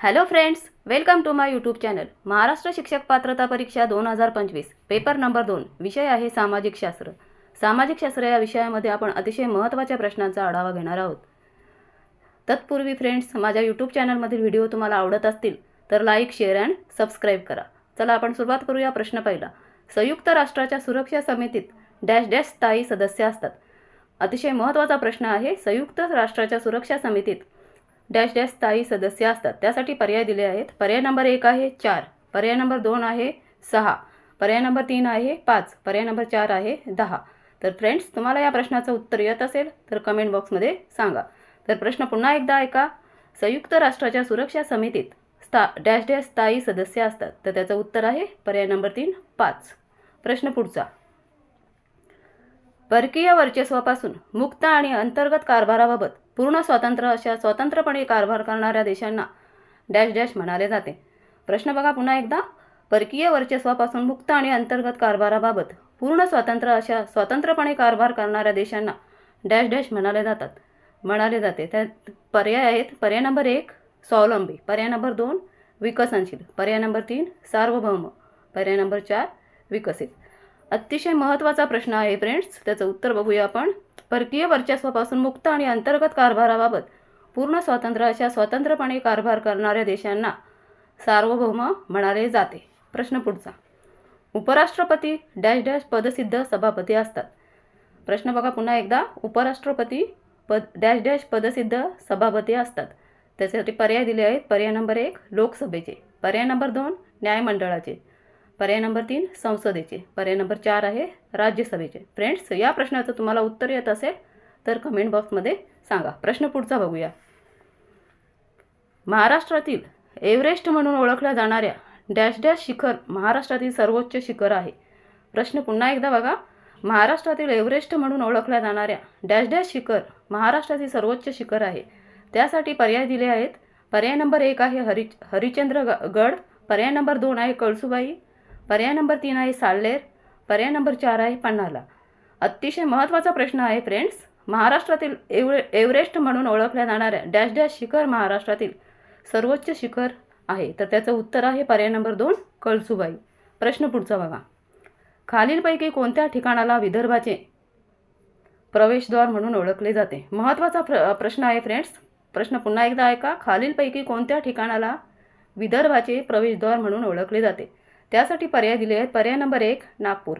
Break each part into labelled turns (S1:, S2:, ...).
S1: Hello friends welcome to my YouTube channel Maharashtra शिक्षक पात्रता परीक्षा दोन हजार पंचवीस पेपर नंबर दोन विषय आहे सामाजिक शास्त्र. सामाजिक शास्त्र या विषयामध्ये आपण अतिशय महत्त्वाच्या प्रश्नांचा आढावा घेणार आहोत. तत्पूर्वी फ्रेंड्स माझ्या यूट्यूब चॅनलमधील व्हिडिओ तुम्हाला आवडत असतील तर लाईक शेअर अँड सबस्क्राईब करा. चला आपण सुरुवात करूया प्रश्न पहिला. संयुक्त राष्ट्राच्या सुरक्षा समितीत डॅश डॅश स्थायी सदस्य असतात. अतिशय महत्त्वाचा प्रश्न आहे संयुक्त राष्ट्राच्या सुरक्षा समितीत डॅश डॅश स्थायी सदस्य असतात. त्यासाठी पर्याय दिले आहेत. पर्याय नंबर एक आहे चार. पर्याय नंबर दोन आहे सहा. पर्याय नंबर तीन आहे पाच. पर्याय नंबर चार आहे दहा. तर फ्रेंड्स तुम्हाला या प्रश्नाचं उत्तर येत असेल तर कमेंट बॉक्समध्ये सांगा. तर प्रश्न पुन्हा एकदा ऐका. संयुक्त राष्ट्राच्या सुरक्षा समितीत स्था डॅश डॅश स्थायी सदस्य असतात. तर त्याचं उत्तर आहे पर्याय नंबर तीन पाच. प्रश्न पुढचा. परकीय वर्चस्वापासून मुक्त आणि अंतर्गत कारभाराबाबत पूर्ण स्वातंत्र्य अशा स्वतंत्रपणे कारभार करणाऱ्या देशांना डॅश डॅश म्हणाले जाते. प्रश्न बघा पुन्हा एकदा. परकीय वर्चस्वापासून मुक्त आणि अंतर्गत कारभाराबाबत पूर्ण स्वातंत्र्य अशा स्वतंत्रपणे कारभार करणाऱ्या देशांना डॅश डॅश म्हणाले जातात. म्हणाले जाते. त्यात पर्याय आहेत. पर्याय नंबर एक स्वावलंबी. पर्याय नंबर दोन विकसनशील. पर्याय नंबर तीन सार्वभौम. पर्याय नंबर चार विकसित. अतिशय महत्त्वाचा प्रश्न आहे फ्रेंड्स त्याचं उत्तर बघूया आपण. परकीय वर्चस्वापासून मुक्त आणि अंतर्गत कारभाराबाबत पूर्ण स्वातंत्र्य अशा स्वतंत्रपणे कारभार करणाऱ्या देशांना सार्वभौम म्हणाले जाते. प्रश्न पुढचा. उपराष्ट्रपती डॅश डॅश पदसिद्ध सभापती असतात. प्रश्न बघा पुन्हा एकदा. उपराष्ट्रपती पद डॅश डॅश पदसिद्ध सभापती असतात. त्याच्यासाठी पर्याय दिले आहेत. पर्याय नंबर एक लोकसभेचे. पर्याय नंबर दोन न्यायमंडळाचे. पर्याय नंबर तीन संसदेचे. पर्याय नंबर चार आहे राज्यसभेचे. फ्रेंड्स या प्रश्नाचं तुम्हाला उत्तर येत असेल तर कमेंट बॉक्समध्ये सांगा. प्रश्न पुढचा बघूया. महाराष्ट्रातील एव्हरेस्ट म्हणून ओळखल्या जाणाऱ्या डॅश डॅश शिखर महाराष्ट्रातील सर्वोच्च शिखर आहे. प्रश्न पुन्हा एकदा बघा. महाराष्ट्रातील एव्हरेस्ट म्हणून ओळखल्या जाणाऱ्या डॅश डॅश शिखर महाराष्ट्रातील सर्वोच्च शिखर आहे. त्यासाठी पर्याय दिले आहेत. पर्याय नंबर एक आहे हरि हरिश्चंद्र ग गड पर्याय नंबर दोन आहे कळसुबाई. पर्याय नंबर तीन आहे साल्लेर पर्याय नंबर चार आहे पन्हाला अतिशय महत्त्वाचा प्रश्न आहे फ्रेंड्स महाराष्ट्रातील एव एव्हरेस्ट म्हणून ओळखल्या जाणाऱ्या डॅश डॅश शिखर महाराष्ट्रातील सर्वोच्च शिखर आहे. तर त्याचं उत्तर आहे पर्याय नंबर दोन कळसुबाई. प्रश्न पुढचा बघा. खालीलपैकी कोणत्या ठिकाणाला विदर्भाचे प्रवेशद्वार म्हणून ओळखले जाते? महत्त्वाचा प्र प्रश्न आहे फ्रेंड्स प्रश्न पुन्हा एकदा ऐका. खालीलपैकी कोणत्या ठिकाणाला विदर्भाचे प्रवेशद्वार म्हणून ओळखले जाते? त्यासाठी पर्याय दिले आहेत. पर्याय नंबर एक नागपूर.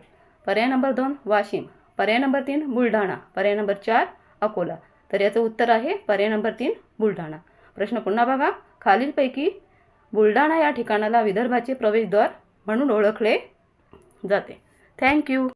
S1: पर्याय नंबर दोन वाशिम. पर्याय नंबर तीन बुलढाणा. पर्याय नंबर चार अकोला. तर याचं उत्तर आहे पर्याय नंबर तीन बुलढाणा. प्रश्न पुन्हा बघा. खालीलपैकी बुलढाणा या ठिकाणाला विदर्भाचे प्रवेशद्वार म्हणून ओळखले जाते. थँक्यू